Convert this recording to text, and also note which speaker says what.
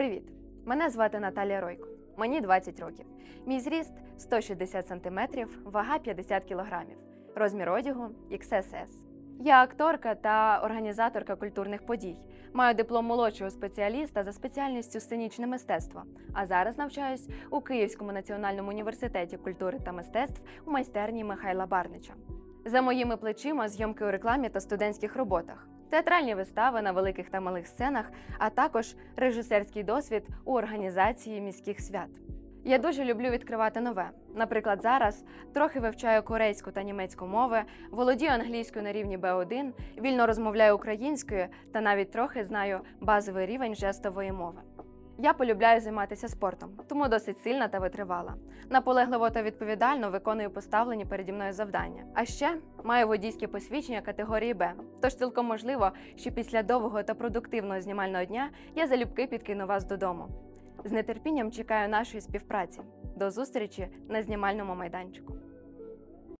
Speaker 1: Привіт! Мене звати Наталія Ройко. Мені 20 років. Мій зріст 160 см, вага 50 кг. Розмір одягу XSS. Я акторка та організаторка культурних подій. Маю диплом молодшого спеціаліста за спеціальністю сценічне мистецтво. А зараз навчаюсь у Київському національному університеті культури та мистецтв у майстерні Михайла Барнича. За моїми плечима зйомки у рекламі та студентських роботах, театральні вистави на великих та малих сценах, а також режисерський досвід у організації міських свят. Я дуже люблю відкривати нове. Наприклад, зараз трохи вивчаю корейську та німецьку мови, володію англійською на рівні B1, вільно розмовляю українською та навіть трохи знаю базовий рівень жестової мови. Я полюбляю займатися спортом, тому досить сильна та витривала. Наполегливо та відповідально виконую поставлені переді мною завдання. А ще маю водійське посвідчення категорії Б. Тож цілком можливо, що після довгого та продуктивного знімального дня я залюбки підкину вас додому. З нетерпінням чекаю нашої співпраці. До зустрічі на знімальному майданчику.